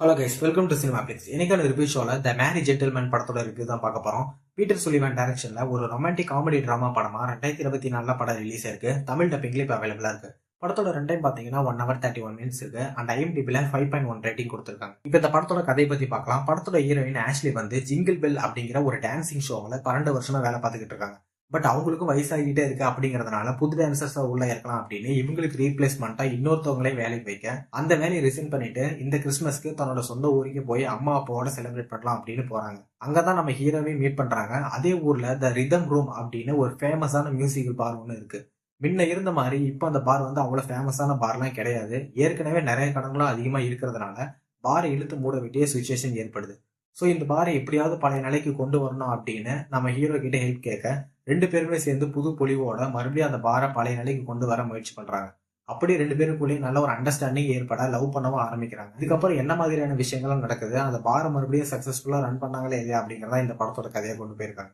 Hello guys welcome to cinema flicks இன்னைக்கான review ஷோல த மேரி gentleman படத்தோட ரிவ்யூ தான் பார்க்க போறோம். பீட்டர் சுலிவன் டைரக்ஷன்ல ஒரு ரொமான்டிக் காமெடி டிராமா படமா ரெண்டாயிரத்தி இருபத்தி நாலுல படம் ரிலீஸ் ஆயிருக்கு. தமிழ் டப்பிங்ல இப்போ அவைலபிளா இருக்கு. படத்தோட ரெண்டு டைம் பாத்தீங்கன்னா one hour thirty one minutes இருக்கு அண்ட் ஐஎம்டிபில ஃபைவ் பாயிண்ட் ஒன் ரேட்டிங் கொடுத்துருக்காங்க. இப்போ இந்த படத்தோட கதையை பத்தி பார்க்கலாம். படத்தோட ஹீரோயின் ஆஷ்லி வந்து ஜிங்கிள் பெல் அப்படிங்கிற ஒரு டான்சிங் ஷோவில் பன்னெண்டு வருஷமா வேலை பார்த்துக்கிட்டு இருக்காங்க. பட் அவங்களுக்கும் வயசாகிட்டே இருக்கு அப்படிங்கறதுனால புது டான்சர்ஸ் உள்ள இருக்கலாம் அப்படின்னு இவங்களுக்கு ரீப்ளேஸ்மெண்ட்டா இன்னொருத்தவங்களே வேலைக்கு வைக்க அந்த வேலையை ரிசைன் பண்ணிட்டு இந்த கிறிஸ்மஸ்க்கு தன்னோட சொந்த ஊருக்கு போய் அம்மா அப்பாவோட செலிப்ரேட் பண்ணலாம் அப்படின்னு போறாங்க. அங்கதான் நம்ம ஹீரோவே மீட் பண்றாங்க. அதே ஊர்ல த ரிதம் ரூம் அப்படின்னு ஒரு ஃபேமஸான மியூசிக்கல் பார் ஒன்று இருக்கு. முன்ன இருந்த மாதிரி இப்போ அந்த பார் வந்து அவ்வளோ ஃபேமஸான பார்லாம் கிடையாது. ஏற்கனவே நிறைய கடன்களும் அதிகமாக இருக்கிறதுனால பாரை இழுத்து மூட வேண்டிய சுச்சுவேஷன் ஏற்படுது. ஸோ இந்த பாரை எப்படியாவது பழைய நிலைக்கு கொண்டு வரணும் அப்படின்னு நம்ம ஹீரோ கிட்ட ஹெல்ப் கேட்க ரெண்டு பேருமே சேர்ந்து புது பொலிவோட மறுபடியும் அந்த பாரை பழைய நிலைக்கு கொண்டு வர முயற்சி பண்றாங்க. அப்படி ரெண்டு பேருக்குள்ளேயும் நல்ல ஒரு அண்டர்ஸ்டாண்டிங் ஏற்பட லவ் பண்ணவும் ஆரம்பிக்கிறாங்க. இதுக்கப்புறம் என்ன மாதிரியான விஷயங்களும் நடக்குது? அந்த பாரை மறுபடியும் சக்சஸ்ஃபுல்லா ரன் பண்ணாங்களே இல்லையா அப்படிங்கிறதா இந்த படத்தோட கதையை கொண்டு போயிருக்காங்க.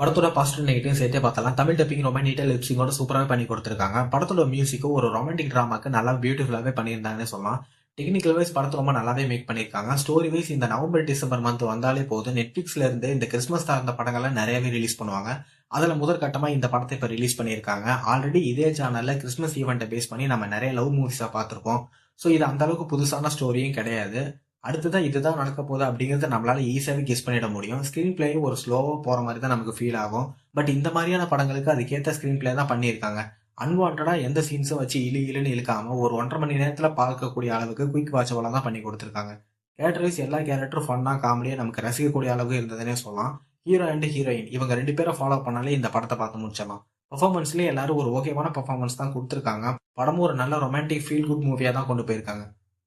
படத்தோட பாசிட்டிவ் நெகட்டிவ் சேர்த்தே பார்த்தலாம் தமிழ் டப்பிங் ரொம்ப நீட்டாக லிப்ஸிங்கோட சூப்பராகவே பண்ணி கொடுத்துருக்காங்க. படத்தோட மியூசிக்கும் ஒரு ரொமான்டிக் ட்ராமாக்கு நல்லா பியூட்டிஃபுல்லாகவே பண்ணியிருந்தாங்கன்னு சொல்லலாம். டெக்னிக்கல் வைஸ் படத்தை ரொம்ப நல்லாவே மேக் பண்ணியிருக்காங்க. ஸ்டோரி வைஸ் இந்த நவம்பர் டிசம்பர் மந்த் வந்தாலே போதும். நெட்ஃப்ளிக்ஸ்ல இருந்து இந்த கிறிஸ்மஸ் சார்ந்த படங்கள்லாம் நிறையவே ரிலீஸ் பண்ணுவாங்க. அதில் முதற்கட்டமாக இந்த படத்தை இப்போ ரிலீஸ் பண்ணியிருக்காங்க. ஆல்ரெடி இதே சேனலில் கிறிஸ்மஸ் ஈவெண்ட்டை பேஸ் பண்ணி நம்ம நிறைய லவ் மூவிஸாக பார்த்துருக்கோம் ஸோ இது அந்த அளவுக்கு புதுசான ஸ்டோரியும் கிடையாது. அடுத்ததான் இதுதான் நடக்க போகுது அப்படிங்கிறத நம்மளால ஈஸியாகவே கெஸ் பண்ணிட முடியும். ஸ்க்ரீன் பிளேயும் ஒரு ஸ்லோவாக போகிற மாதிரி தான் நமக்கு ஃபீல் ஆகும். பட் இந்த மாதிரியான படங்களுக்கு அதுக்கேற்ற ஸ்க்ரீன் பிளே தான் பண்ணியிருக்காங்க. அன்வான்டாக எந்த சீன்ஸும் வச்சு இழு இழுன்னு இழுக்காம ஒரு ஒன்றரை மணி நேரத்தில் பார்க்கக்கூடிய அளவுக்கு குயிக் வாட்சபிளா தான் பண்ணி கொடுத்துருக்காங்க. கேரக்டர் எல்லா கேரக்டரும் ஃபன்னாக காமெடியாக நமக்கு ரசிக்கக்கூடிய அளவுக்கு இருந்ததுன்னே சொல்லலாம். ஹீரோ அண்ட் ஹீரோயின் இவங்க ரெண்டு பேரை ஃபாலோ பண்ணாலே இந்த படத்தை பார்த்து முடிச்சிடலாம். பர்ஃபார்மன்ஸ்லேயே எல்லாரும் ஒரு ஓகேவான பர்ஃபார்மன்ஸ் தான் கொடுத்துருக்காங்க. படமும் ஒரு நல்ல ரொமான்டிக் ஃபீல் குட் மூவியாக தான் கொண்டு போயிருக்காங்க.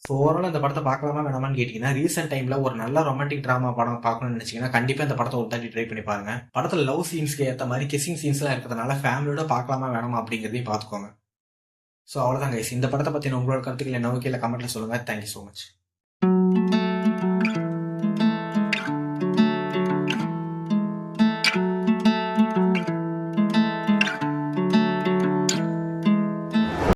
ஸோ ஓவரால் இந்த படத்தை பார்க்கலாமா வேணாமான்னு கேட்டிங்கன்னா ரீசெண்ட் டைமில் ஒரு நல்ல ரொமான்டிக் ட்ராமா படம் பார்க்கணும்னு நினச்சிங்கன்னா கண்டிப்பாக இந்த படத்தை ஒரு தாட்டி ட்ரை பண்ணி பாருங்க. படத்தில் லவ் சீன்ஸ்க்கு ஏற்ற மாதிரி கிசிங் சீன்ஸ்லாம் இருக்கிறதுனால ஃபேமிலியோட பார்க்கலாமா வேணாமா அப்படிங்கிறதையும் பார்த்துக்கோங்க. ஸோ அவ்வளோதான் கைஸ் இந்த படத்தை பற்றின உங்களோட கருத்துக்கள் என்ன கீழே கமெண்ட்டில் சொல்லுங்கள் தேங்க்யூ ஸோ மச்